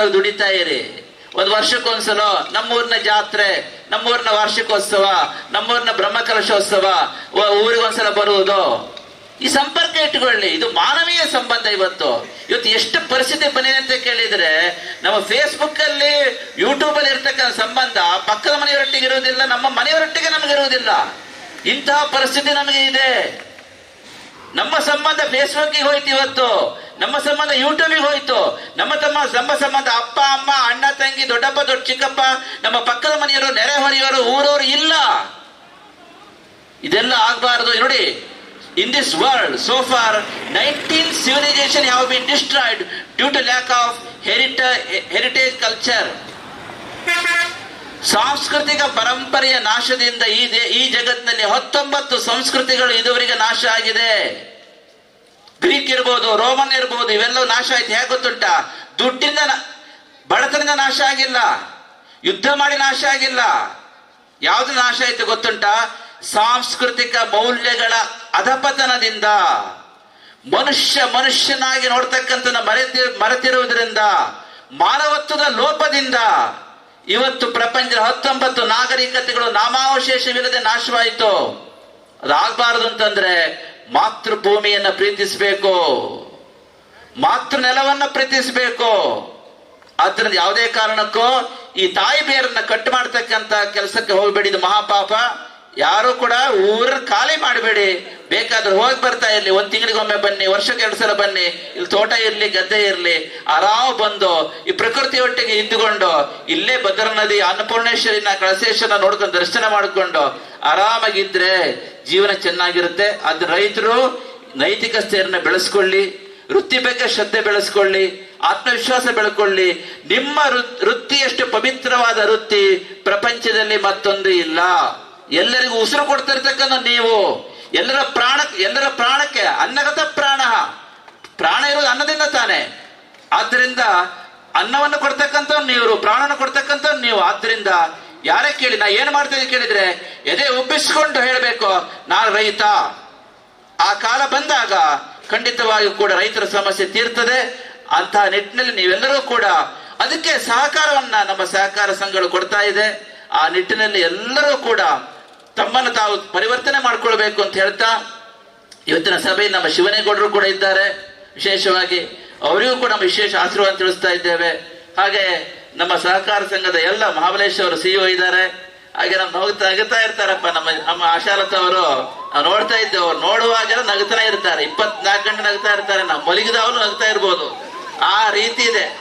ನಿರಂತರವಾಗಿ ದುಡಿತಾ ಇರಿ? ಒಂದು ವರ್ಷಕ್ಕೊಂದ್ಸಲ ನಮ್ಮೂರಿನ ಜಾತ್ರೆ, ನಮ್ಮೂರಿನ ವಾರ್ಷಿಕೋತ್ಸವ, ನಮ್ಮೂರಿನ ಬ್ರಹ್ಮಕಲಶೋತ್ಸವ ಊರಿಗೊಂದ್ಸಲ ಬರುವುದು? ಈ ಸಂಪರ್ಕ ಇಟ್ಟುಕೊಳ್ಳಿ. ಇದು ಮಾನವೀಯ ಸಂಬಂಧ ಇವತ್ತು. ಇವತ್ತು ಎಷ್ಟು ಪರಿಸ್ಥಿತಿ ಬಂದಿದೆ ಅಂತ ಕೇಳಿದ್ರೆ, ನಮ್ಮ ಫೇಸ್ಬುಕ್ ಅಲ್ಲಿ ಯೂಟ್ಯೂಬ್ ಅಲ್ಲಿ ಇರ್ತಕ್ಕಂಥ ಸಂಬಂಧ ಪಕ್ಕದ ಮನೆಯವರೊಟ್ಟಿಗೆ ಇರುವುದಿಲ್ಲ, ನಮ್ಮ ಮನೆಯವರೊಟ್ಟಿಗೆ ನಮಗೆ ಇರುವುದಿಲ್ಲ. ಇಂತಹ ಪರಿಸ್ಥಿತಿ ನಮಗೆ ಇದೆ. ನಮ್ಮ ಸಂಬಂಧ ಫೇಸ್ಬುಕ್ಗೆ ಹೋಯ್ತು ಇವತ್ತು. ನಮ್ಮ ಸಂಬಂಧ ಯೂಟ್ಯೂಬಿಗೆ ಹೋಯ್ತು. ನಮ್ಮ ತಮ್ಮ ನಮ್ಮ ಸಂಬಂಧ ಅಪ್ಪ, ಅಮ್ಮ, ಅಣ್ಣ, ತಂಗಿ, ದೊಡ್ಡಪ್ಪ, ದೊಡ್ಡ ಚಿಕ್ಕಪ್ಪ, ನಮ್ಮ ಪಕ್ಕದ ಮನೆಯವರು, ನೆರೆಹೊರೆಯವರು, ಊರವರು ಇಲ್ಲ. ಇದೆಲ್ಲ ಆಗಬಾರದು. ನೋಡಿ in this world so far nineteen civilisation have been destroyed due to lack of herita heritage culture ಸಾಂಸ್ಕೃತಿಕ ಪರಂಪರೆಯ ನಾಶದಿಂದ ಈ ಈ ಜಗತ್ತಿನಲ್ಲಿ ಹತ್ತೊಂಬತ್ತು ಸಂಸ್ಕೃತಿಗಳು ಇದುವರೆಗೆ ನಾಶ ಆಗಿದೆ. ಗ್ರೀಕ್ ಇರ್ಬೋದು, ರೋಮನ್ ಇರ್ಬೋದು, ಇವೆಲ್ಲವೂ ನಾಶ ಆಯ್ತು. ಹೇಗೆ ಗೊತ್ತುಂಟ? ದುಡ್ಡಿಂದ ಬಡತನದಿಂದ ನಾಶ ಆಗಿಲ್ಲ. ಯುದ್ಧ ಮಾಡಿ ನಾಶ ಆಗಿಲ್ಲ. ಯಾವುದು ನಾಶ ಆಯ್ತು ಗೊತ್ತುಂಟ? ಸಾಂಸ್ಕೃತಿಕ ಮೌಲ್ಯಗಳ ಅಧಪತನದಿಂದ. ಮನುಷ್ಯ ಮನುಷ್ಯನಾಗಿ ನೋಡ್ತಕ್ಕಂಥ ಮರೆತಿ, ಮರೆತಿರುವುದರಿಂದ, ಮಾನವತ್ವದ ಲೋಪದಿಂದ. ಇವತ್ತು ಪ್ರಪಂಚದ ಹತ್ತೊಂಬತ್ತು ನಾಗರಿಕತೆಗಳು ನಾಮಾವಶೇಷವಿಲ್ಲದೆ ನಾಶವಾಯಿತು. ಅದಾಗಬಾರದು ಅಂತಂದ್ರೆ ಮಾತೃಭೂಮಿಯನ್ನ ಪ್ರೀತಿಸಬೇಕು. ಮಾತೃ ನೆಲವನ್ನ ಪ್ರೀತಿಸಬೇಕು. ಆದ್ರಿಂದ ಯಾವುದೇ ಕಾರಣಕ್ಕೂ ಈ ತಾಯಿ ಬೇರನ್ನ ಕಟ್ ಮಾಡ್ತಕ್ಕಂತ ಕೆಲಸಕ್ಕೆ ಹೋಗಬೇಡಿ. ಇದು ಮಹಾಪಾಪ. ಯಾರು ಕೂಡ ಊರ ಖಾಲಿ ಮಾಡಬೇಡಿ. ಬೇಕಾದ್ರೆ ಹೋಗಿ ಬರ್ತಾ ಇರ್ಲಿ. ಒಂದ್ ತಿಂಗಳಿಗೊಮ್ಮೆ ಬನ್ನಿ, ವರ್ಷಕ್ಕೆ ಎರಡು ಸಲ ಬನ್ನಿ. ಇಲ್ಲಿ ತೋಟ ಇರ್ಲಿ, ಗದ್ದೆ ಇರ್ಲಿ ಆರಾಮ್ ಬಂದು ಈ ಪ್ರಕೃತಿ ಒಟ್ಟಿಗೆ ಇದ್ದುಕೊಂಡು ಇಲ್ಲೇ ಭದ್ರ ನದಿ, ಅನ್ನಪೂರ್ಣೇಶ್ವರಿನ ಕಳಸೇಶ್ವರನ ನೋಡ್ಕೊಂಡು ದರ್ಶನ ಮಾಡಿಕೊಂಡು ಆರಾಮಾಗಿದ್ರೆ ಜೀವನ ಚೆನ್ನಾಗಿರುತ್ತೆ. ಅದ್ ರೈತರು ನೈತಿಕ ಸ್ಥೈರ್ಯನ ಬೆಳೆಸ್ಕೊಳ್ಳಿ, ವೃತ್ತಿ ಬಗ್ಗೆ ಶ್ರದ್ಧೆ ಬೆಳೆಸ್ಕೊಳ್ಳಿ, ಆತ್ಮವಿಶ್ವಾಸ ಬೆಳ್ಕೊಳ್ಳಿ. ನಿಮ್ಮ ವೃತ್- ವೃತ್ತಿಯಷ್ಟು ಪವಿತ್ರವಾದ ವೃತ್ತಿ ಪ್ರಪಂಚದಲ್ಲಿ ಮತ್ತೊಂದು ಇಲ್ಲ. ಎಲ್ಲರಿಗೂ ಉಸಿರು ಕೊಡ್ತಿರ್ತಕ್ಕಂಥ ನೀವು. ಎಲ್ಲರ ಪ್ರಾಣ ಎಲ್ಲರ ಪ್ರಾಣಕ್ಕೆ ಅನ್ನಗತ ಪ್ರಾಣ. ಪ್ರಾಣ ಇರೋದು ಅನ್ನದಿಂದ ತಾನೆ. ಆದ್ರಿಂದ ಅನ್ನವನ್ನು ಕೊಡ್ತಕ್ಕಂಥ ನೀವು ಪ್ರಾಣನ ಕೊಡ್ತಕ್ಕಂಥ ನೀವು. ಆದ್ರಿಂದ ಯಾರೇ ಕೇಳಿ, ನಾ ಏನ್ ಮಾಡ್ತಾ ಇದ್ದೀನಿ ಕೇಳಿದ್ರೆ, ಎದೆ ಒಬ್ಬಿಸ್ಕೊಂಡು ಹೇಳಬೇಕು ನಾನು ರೈತ. ಆ ಕಾಲ ಬಂದಾಗ ಖಂಡಿತವಾಗಿಯೂ ಕೂಡ ರೈತರ ಸಮಸ್ಯೆ ತೀರ್ತದೆ. ಅಂತಹ ನಿಟ್ಟಿನಲ್ಲಿ ನೀವೆಲ್ಲರೂ ಕೂಡ ಅದಕ್ಕೆ ಸಹಕಾರವನ್ನ ನಮ್ಮ ಸಹಕಾರ ಸಂಘಗಳು ಕೊಡ್ತಾ ಇದೆ. ಆ ನಿಟ್ಟಿನಲ್ಲಿ ಎಲ್ಲರೂ ಕೂಡ ತಮ್ಮನ್ನು ತಾವು ಪರಿವರ್ತನೆ ಮಾಡ್ಕೊಳ್ಬೇಕು ಅಂತ ಹೇಳ್ತಾ ಇವತ್ತಿನ ಸಭೆಯಲ್ಲಿ ನಮ್ಮ ಶಿವನೇಗೌಡರು ಕೂಡ ಇದ್ದಾರೆ. ವಿಶೇಷವಾಗಿ ಅವರಿಗೂ ಕೂಡ ವಿಶೇಷ ಆಶೀರ್ವಾದ ತಿಳಿಸ್ತಾ ಇದ್ದೇವೆ. ಹಾಗೆ ನಮ್ಮ ಸಹಕಾರ ಸಂಘದ ಎಲ್ಲ ಮಹಾಬಲೇಶ್ವರ ಸಿಇಒ ಇದ್ದಾರೆ. ಹಾಗೆ ನಮ್ಮ ನಗ್ತಾ ನಗುತ್ತಾ ಇರ್ತಾರಪ್ಪ ನಮ್ಮ ನಮ್ಮ ಆಶಾಲತ ಅವರು. ನಾವು ನೋಡ್ತಾ ಇದ್ದೇವೆ, ಅವ್ರು ನೋಡುವಾಗೆಲ್ಲ ನಗ್ತಾ ಇರ್ತಾರೆ. ಇಪ್ಪತ್ನಾಲ್ಕು ಗಂಟೆ ನಗ್ತಾ ಇರ್ತಾರೆ. ನಾವು ಮಲಗಿದವರು ನಗ್ತಾ ಇರ್ಬೋದು. ಆ ರೀತಿ ಇದೆ.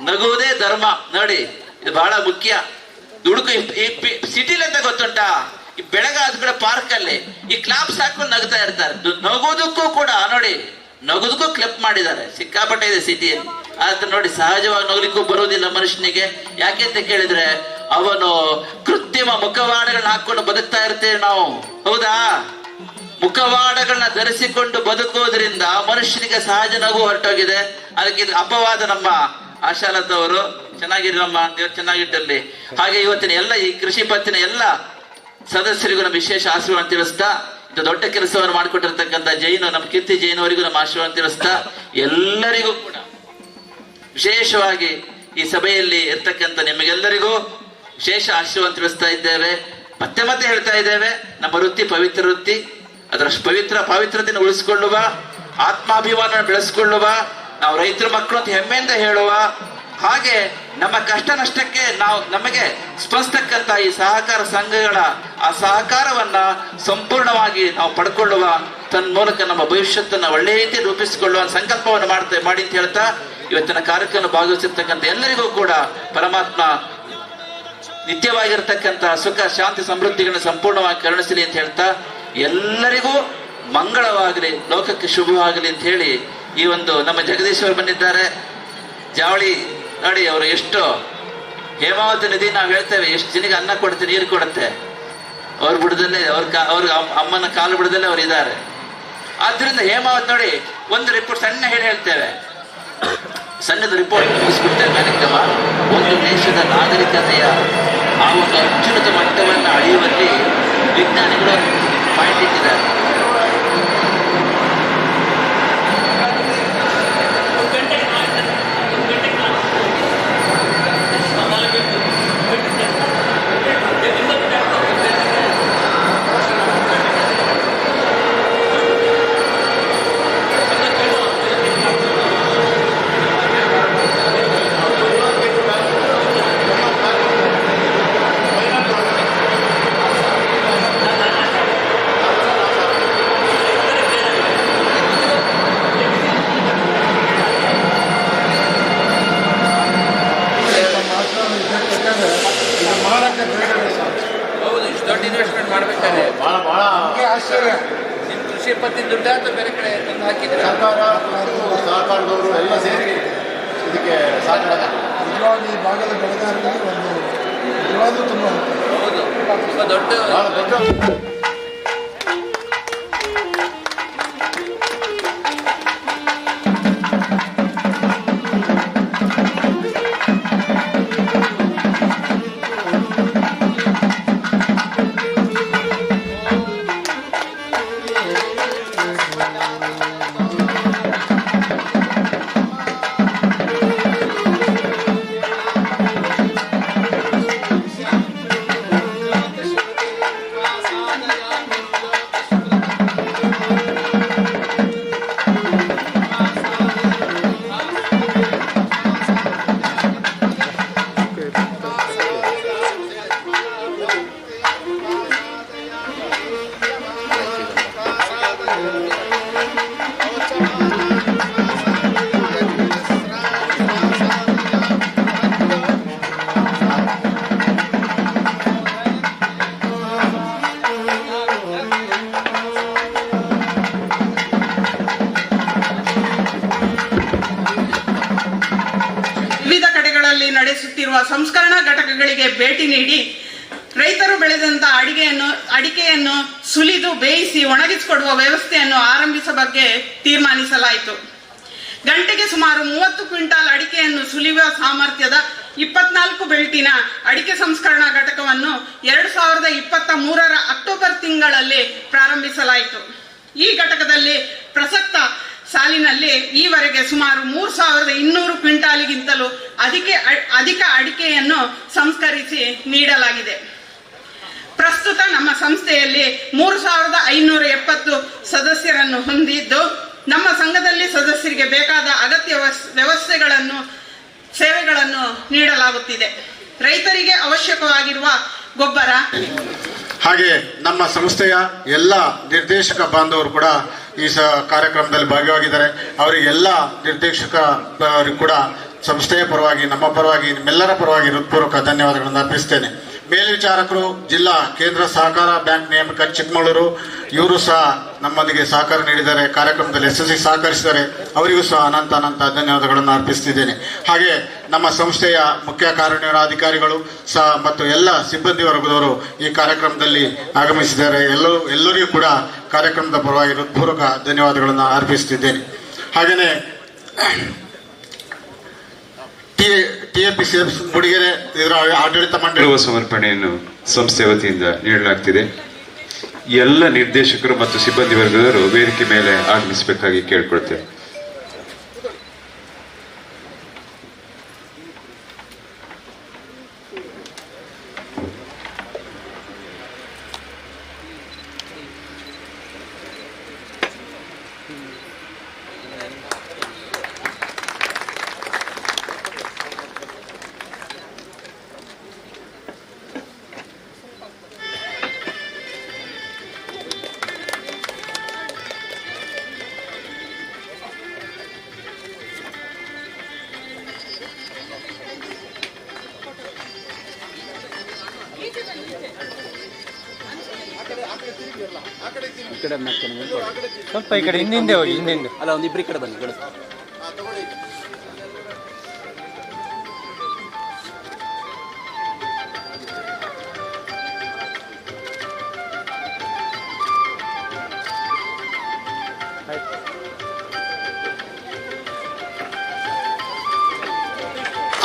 ನಗುವುದೇ ಧರ್ಮ. ನೋಡಿ, ಇದು ಬಹಳ ಮುಖ್ಯ. ದುಡುಕು ಸಿಟಿಲಿ ಅಂತ ಗೊತ್ತುಂಟಾ? ಬೆಳಗಾದ ಕಡೆ ಪಾರ್ಕ್ ಅಲ್ಲಿ ಈ ಕ್ಲಾಪ್ಸ್ ಹಾಕೊಂಡು ನಗ್ತಾ ಇರ್ತಾರೆ. ನಗೋದಕ್ಕೂ ಕೂಡ, ನೋಡಿ, ನಗೋದಕ್ಕೂ ಕ್ಲಪ್ ಮಾಡಿದ್ದಾರೆ. ಸಿಕ್ಕಾಪಟ್ಟೆ ಇದೆ ಸಿಟಿಯಲ್ಲಿ ಆದ್ರೆ ನೋಡಿ, ಸಹಜವಾಗಿ ನಗಲಿಕ್ಕೂ ಬರೋದಿಲ್ಲ ಮನುಷ್ಯನಿಗೆ. ಯಾಕೆ ಅಂತ ಕೇಳಿದ್ರೆ, ಅವನು ಕೃತ್ರಿಮ ಮುಖವಾಡಗಳನ್ನ ಹಾಕೊಂಡು ಬದುಕ್ತಾ ಇರ್ತೇವೆ ನಾವು. ಹೌದಾ? ಮುಖವಾಡಗಳನ್ನ ಧರಿಸಿಕೊಂಡು ಬದುಕೋದ್ರಿಂದ ಮನುಷ್ಯನಿಗೆ ಸಹಜ ನಗು ಹೊರಟೋಗಿದೆ. ಅದಕ್ಕೆ ಅಪವಾದ ನಮ್ಮ ಆಶಾಲತವರು. ಚೆನ್ನಾಗಿರಿ ನಮ್ಮ ದೇವ್ರು ಚೆನ್ನಾಗಿಟ್ಟಲ್ಲಿ. ಹಾಗೆ ಇವತ್ತಿನ ಎಲ್ಲ ಈ ಕೃಷಿ ಪತ್ತಿನ ಎಲ್ಲ ಸದಸ್ಯರಿಗೂ ನಮ್ಮ ವಿಶೇಷ ಆಶೀರ್ವಾದ ತಿಳಿಸ್ತಾ, ಇಂಥ ದೊಡ್ಡ ಕೆಲಸವನ್ನು ಮಾಡಿಕೊಟ್ಟಿರ್ತಕ್ಕಂಥ ಜೈನ, ನಮ್ಮ ಕೀರ್ತಿ ಜೈನವರಿಗೂ ನಮ್ಮ ಆಶೀರ್ವಾದ ತಿಳಿಸ್ತಾ, ಎಲ್ಲರಿಗೂ ಕೂಡ ವಿಶೇಷವಾಗಿ ಈ ಸಭೆಯಲ್ಲಿ ಇರ್ತಕ್ಕಂಥ ನಿಮಗೆಲ್ಲರಿಗೂ ವಿಶೇಷ ಆಶೀರ್ವಾದ ತಿಳಿಸ್ತಾ ಇದ್ದೇವೆ. ಮತ್ತೆ ಮತ್ತೆ ಹೇಳ್ತಾ ಇದ್ದೇವೆ, ನಮ್ಮ ವೃತ್ತಿ ಪವಿತ್ರ ವೃತ್ತಿ ಅದರ ಪವಿತ್ರ ಪವಿತ್ರತೆಯನ್ನು ಉಳಿಸಿಕೊಳ್ಳುವ ಆತ್ಮಾಭಿಮಾನ ಬೆಳೆಸಿಕೊಳ್ಳುವ, ನಾವು ರೈತರ ಮಕ್ಕಳು ಹೆಮ್ಮೆಯಿಂದ ಹೇಳುವ ಹಾಗೆ ನಮ್ಮ ಕಷ್ಟ ನಷ್ಟಕ್ಕೆ ನಾವು ನಮಗೆ ಸ್ಪಂದಿಸ್ತಕ್ಕಂಥ ಈ ಸಹಕಾರ ಸಂಘಗಳ ಆ ಸಹಕಾರವನ್ನ ಸಂಪೂರ್ಣವಾಗಿ ನಾವು ಪಡ್ಕೊಳ್ಳುವ ತನ್ಮೂಲಕ ನಮ್ಮ ಭವಿಷ್ಯತ್ತನ್ನ ಒಳ್ಳೆಯ ರೀತಿ ರೂಪಿಸಿಕೊಳ್ಳುವ ಸಂಕಲ್ಪವನ್ನು ಮಾಡ್ತೇವೆ ಮಾಡಿ ಅಂತ ಹೇಳ್ತಾ ಇವತ್ತಿನ ಕಾರ್ಯಕ್ರಮ ಭಾಗವಹಿಸಿರ್ತಕ್ಕಂಥ ಎಲ್ಲರಿಗೂ ಕೂಡ ಪರಮಾತ್ಮ ನಿತ್ಯವಾಗಿರ್ತಕ್ಕಂಥ ಸುಖ, ಶಾಂತಿ, ಸಮೃದ್ಧಿಗಳನ್ನು ಸಂಪೂರ್ಣವಾಗಿ ಕರುಣಿಸಲಿ ಅಂತ ಹೇಳ್ತಾ ಎಲ್ಲರಿಗೂ ಮಂಗಳವಾಗಲಿ, ಲೋಕಕ್ಕೆ ಶುಭವಾಗಲಿ ಅಂತ ಹೇಳಿ ಈ ಒಂದು ನಮ್ಮ ಜಗದೀಶ್ವರ್ ಬಂದಿದ್ದಾರೆ. ಜಾವಳಿ ನೋಡಿ ಅವರು ಎಷ್ಟು ಹೇಮಾವತಿ ನದಿ ನಾವು ಹೇಳ್ತೇವೆ, ಎಷ್ಟು ಜನಿಗೆ ಅನ್ನ ಕೊಡುತ್ತೆ, ನೀರು ಕೊಡುತ್ತೆ. ಅವ್ರ ಬಿಡದಲ್ಲೇ, ಅವ್ರ ಅವ್ರ ಅಮ್- ಅಮ್ಮನ ಕಾಲು ಬಿಡದಲ್ಲೇ ಅವ್ರು ಇದ್ದಾರೆ ಆದ್ರಿಂದ ಹೇಮಾವತಿ ನೋಡಿ, ಒಂದು ರಿಪೋರ್ಟ್ ಸಣ್ಣ ಹೇಳಿ ಹೇಳ್ತೇವೆ. ಸಣ್ಣದ ರಿಪೋರ್ಟ್ ಮುಗಿಸ್ಬಿಡ್ತೇವೆ ಕಾರ್ಯಕ್ರಮ. ಒಂದು ದೇಶದ ನಾಗರಿಕತೆಯ ಆ ಒಂದು ಅತ್ಯುನ್ನತ ಮಟ್ಟವನ್ನು ಅಳೆಯುವಲ್ಲಿ ವಿಜ್ಞಾನಿಗಳು ಪಾಯಿಂಟ್ ಇಟ್ಟಿದ್ದಾರೆ ನಿಮ್ ಕೃಷಿ ಪತ್ತಿ ದುಡ್ಡ ಅಥವಾ ಬೇರೆ ಕಡೆ ತಂದು ಹಾಕಿದ್ರೆ ಸರ್ಕಾರ ಮತ್ತು ಸಹಕಾರದವರು ಎಲ್ಲ ಸೇರಿ ಇದಕ್ಕೆ ಸಹಕಾರ ನಿಜವಾಗಿ ಈ ಭಾಗದ ಬೆಳೆಗಾರರಿಗೆ ಒಂದು ನಿಜವಾಗ್ಲೂ ತುಂಬ ಹೌದು. ತುಂಬಾ ದೊಡ್ಡ ಘಟಕಗಳಿಗೆ ಭೇಟಿ ನೀಡಿ ರೈತರು ಬೆಳೆದಂತ ಅಡಿಗೆಯನ್ನು, ಅಡಿಕೆಯನ್ನು ಸುಲಿದು ಬೇಯಿಸಿ ಒಣಗಿಸಿಕೊಡುವ ವ್ಯವಸ್ಥೆಯನ್ನು ಆರಂಭಿಸುವ ಬಗ್ಗೆ ತೀರ್ಮಾನಿಸಲಾಯಿತು. ಗಂಟೆಗೆ ಸುಮಾರು ಮೂವತ್ತು ಕ್ವಿಂಟಾಲ್ ಅಡಿಕೆಯನ್ನು ಸುಲಿಯುವ ಸಾಮರ್ಥ್ಯದ ಇಪ್ಪತ್ನಾಲ್ಕು ಬೆಲ್ಟಿನ ಅಡಿಕೆ ಸಂಸ್ಕರಣಾ ಘಟಕವನ್ನು ಎರಡು ಸಾವಿರದ ಇಪ್ಪತ್ತ ಮೂರರ ಅಕ್ಟೋಬರ್ ತಿಂಗಳಲ್ಲಿ ಪ್ರಾರಂಭಿಸಲಾಯಿತು. ಈ ಘಟಕದಲ್ಲಿ ಪ್ರಸಕ್ತ ಸಾಲಿನಲ್ಲಿ ಈವರೆಗೆ ಸುಮಾರು ಮೂರು ಸಾವಿರದ ಇನ್ನೂರು ಕ್ವಿಂಟಾಲಿಗಿಂತಲೂ ಅಧಿಕ ಅಧಿಕ ಅಡಿಕೆಯನ್ನು ಸಂಸ್ಕರಿಸಿ ನೀಡಲಾಗಿದೆ. ಪ್ರಸ್ತುತ ನಮ್ಮ ಸಂಸ್ಥೆಯಲ್ಲಿ ಮೂರು ಸಾವಿರದ ಐನೂರ ಎಪ್ಪತ್ತು ಸದಸ್ಯರನ್ನು ಹೊಂದಿದ್ದು, ನಮ್ಮ ಸಂಘದಲ್ಲಿ ಸದಸ್ಯರಿಗೆ ಬೇಕಾದ ಅಗತ್ಯ ವ್ಯವಸ್- ವ್ಯವಸ್ಥೆಗಳನ್ನು, ಸೇವೆಗಳನ್ನು ನೀಡಲಾಗುತ್ತಿದೆ. ರೈತರಿಗೆ ಅವಶ್ಯಕವಾಗಿರುವ ಗೊಬ್ಬರ. ಹಾಗೆ ನಮ್ಮ ಸಂಸ್ಥೆಯ ಎಲ್ಲ ನಿರ್ದೇಶಕ ಬಾಂಧವರು ಕೂಡ ಈ ಸ ಕಾರ್ಯಕ್ರಮದಲ್ಲಿ ಭಾಗಿಯಾಗಿದ್ದಾರೆ. ಅವರಿಗೆಲ್ಲ ನಿರ್ದೇಶಕ ಕೂಡ ಸಂಸ್ಥೆಯ ಪರವಾಗಿ, ನಮ್ಮ ಪರವಾಗಿ, ನಿಮ್ಮೆಲ್ಲರ ಪರವಾಗಿ ಹೃತ್ಪೂರ್ವಕ ಧನ್ಯವಾದಗಳನ್ನು ಅರ್ಪಿಸ್ತೇನೆ. ಮೇಲ್ವಿಚಾರಕರು ಜಿಲ್ಲಾ ಕೇಂದ್ರ ಸಹಕಾರ ಬ್ಯಾಂಕ್ ನೇಮಕ ಚಿಕ್ಕಮಗಳೂರು, ಇವರು ಸಹ ನಮ್ಮೊಂದಿಗೆ ಸಹಕಾರ ನೀಡಿದ್ದಾರೆ, ಕಾರ್ಯಕ್ರಮದಲ್ಲಿ ಯಶಸ್ವಿ ಸಹಕರಿಸಿದ್ದಾರೆ. ಅವರಿಗೂ ಸಹ ಅನಂತ ಅನಂತ ಧನ್ಯವಾದಗಳನ್ನು ಅರ್ಪಿಸುತ್ತಿದ್ದೇನೆ ಹಾಗೆ ನಮ್ಮ ಸಂಸ್ಥೆಯ ಮುಖ್ಯ ಕಾರ್ಯನಿರ್ವಹಣಾಧಿಕಾರಿಗಳು ಸಹ ಮತ್ತು ಎಲ್ಲ ಸಿಬ್ಬಂದಿ ವರ್ಗದವರು ಈ ಕಾರ್ಯಕ್ರಮದಲ್ಲಿ ಆಗಮಿಸಿದ್ದಾರೆ. ಎಲ್ಲರೂ ಎಲ್ಲರಿಗೂ ಕೂಡ ಕಾರ್ಯಕ್ರಮದ ಪರವಾಗಿ ಹೃತ್ಪೂರ್ವಕ ಧನ್ಯವಾದಗಳನ್ನು ಅರ್ಪಿಸುತ್ತಿದ್ದೇನೆ ಹಾಗೆಯೇ ಇದರ ಆಡಳಿತ ಮಂಡಳಿ. ಸಮರ್ಪಣೆಯನ್ನು ಸಂಸ್ಥೆ ವತಿಯಿಂದ ನೀಡಲಾಗ್ತಿದೆ. ಎಲ್ಲ ನಿರ್ದೇಶಕರು ಮತ್ತು ಸಿಬ್ಬಂದಿ ವರ್ಗದವರು ವೇದಿಕೆ ಮೇಲೆ ಆಗಮಿಸಬೇಕಾಗಿ ಕೇಳ್ಕೊಳ್ತೇವೆ. ಸ್ವಲ್ಪ ಈ ಕಡೆ ಹಿಂದಿಂದೆ ಹೋಗಿ ಹಿಂದಿಂದೆ. ಅಲ್ಲ ಒಂದು ಈ ಕಡೆ ಬನ್ನಿ ಕಳಿಸ್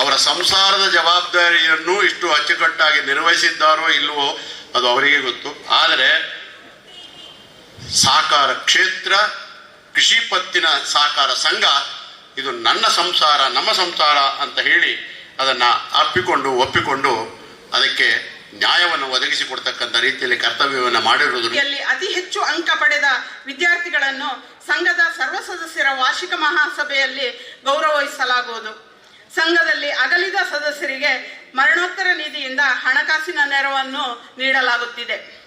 ಅವರ ಸಂಸಾರದ ಜವಾಬ್ದಾರಿಯನ್ನು ಇಷ್ಟು ಅಚ್ಚುಕಟ್ಟಾಗಿ ನಿರ್ವಹಿಸಿದ್ದಾರೋ ಇಲ್ಲವೋ ಅದು ಅವರಿಗೆ ಗೊತ್ತು. ಆದರೆ ಸಹಕಾರ ಕ್ಷೇತ್ರ ಕೃಷಿ ಪತ್ತಿನ ಸಹಕಾರ ಸಂಘ, ಇದು ನನ್ನ ಸಂಸಾರ, ನಮ್ಮ ಸಂಸಾರ ಅಂತ ಹೇಳಿ ಅದನ್ನು ಅಪ್ಪಿಕೊಂಡು, ಒಪ್ಪಿಕೊಂಡು ಅದಕ್ಕೆ ನ್ಯಾಯವನ್ನು ಒದಗಿಸಿಕೊಡ್ತಕ್ಕಂಥ ರೀತಿಯಲ್ಲಿ ಕರ್ತವ್ಯವನ್ನು ಮಾಡಿರುವುದು ಯಲ್ಲಿ ಅತಿ ಹೆಚ್ಚು ಅಂಕ ಪಡೆದ ವಿದ್ಯಾರ್ಥಿಗಳನ್ನು ಸಂಘದ ಸರ್ವ ಸದಸ್ಯರ ವಾರ್ಷಿಕ ಮಹಾಸಭೆಯಲ್ಲಿ ಗೌರವಿಸಲಾಗುವುದು. ಸಂಘದಲ್ಲಿ ಅಗಲಿದ ಸದಸ್ಯರಿಗೆ ಮರಣೋತ್ತರ ನಿಧಿಯಿಂದ ಹಣಕಾಸಿನ ನೆರವನ್ನು ನೀಡಲಾಗುತ್ತಿದೆ.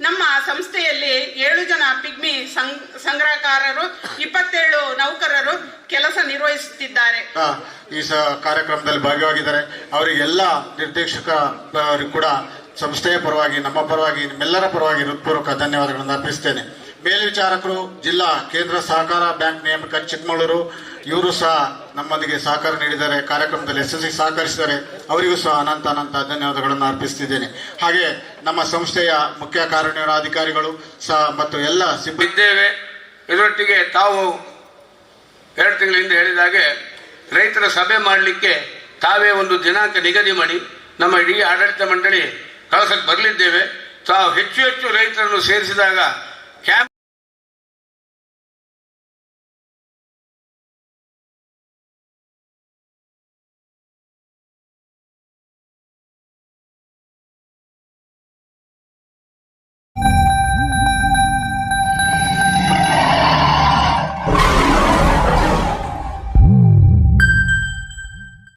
ನಮ್ಮ ಸಂಸ್ಥೆಯಲ್ಲಿ ಏಳು ಜನ ಪಿಗ್ಮಿ ಸಂಗ್ರಹಕಾರರು, ಇಪ್ಪತ್ತೇಳು ನೌಕರರು ಕೆಲಸ ನಿರ್ವಹಿಸುತ್ತಿದ್ದಾರೆ. ಈ ಕಾರ್ಯಕ್ರಮದಲ್ಲಿ ಭಾಗಿಯಾಗಿದ್ದಾರೆ. ಅವರಿಗೆಲ್ಲ ನಿರ್ದೇಶಕ ಕೂಡ ಸಂಸ್ಥೆಯ ಪರವಾಗಿ, ನಮ್ಮ ಪರವಾಗಿ, ನಿಮ್ಮೆಲ್ಲರ ಪರವಾಗಿ ಹೃತ್ಪೂರ್ವಕ ಧನ್ಯವಾದಗಳನ್ನು ಅರ್ಪಿಸ್ತೇನೆ. ಮೇಲ್ವಿಚಾರಕರು ಜಿಲ್ಲಾ ಕೇಂದ್ರ ಸಹಕಾರ ಬ್ಯಾಂಕ್ ನೇಮಕ ಚಿಕ್ಕಮಗಳೂರು, ಇವರು ಸಹ ನಮ್ಮೊಂದಿಗೆ ಸಹಕಾರ ನೀಡಿದ್ದಾರೆ, ಕಾರ್ಯಕ್ರಮದಲ್ಲಿ ಯಶಸ್ವಿ ಸಹಕರಿಸಿದ್ದಾರೆ. ಅವರಿಗೂ ಸಹ ಅನಂತ ಅನಂತ ಧನ್ಯವಾದಗಳನ್ನು ಅರ್ಪಿಸುತ್ತಿದ್ದೇನೆ. ಹಾಗೆ ನಮ್ಮ ಸಂಸ್ಥೆಯ ಮುಖ್ಯ ಕಾರ್ಯನಿರ್ವಹಣಾಧಿಕಾರಿಗಳು ಸಹ ಮತ್ತು ಎಲ್ಲ ಸಿಬ್ಬಂದಿದ್ದೇವೆ ಇದರೊಟ್ಟಿಗೆ ತಾವು ಎರಡು ತಿಂಗಳ ಹಿಂದೆ ಹೇಳಿದಾಗೆ ರೈತರ ಸಭೆ ಮಾಡಲಿಕ್ಕೆ ತಾವೇ ಒಂದು ದಿನಾಂಕ ನಿಗದಿ ಮಾಡಿ ನಮ್ಮ ಇಡೀ ಆಡಳಿತ ಮಂಡಳಿ ಕಳಸಕ್ಕೆ ಬರಲಿದ್ದೇವೆ. ತಾವು ಹೆಚ್ಚು ಹೆಚ್ಚು ರೈತರನ್ನು ಸೇರಿಸಿದಾಗ கேம்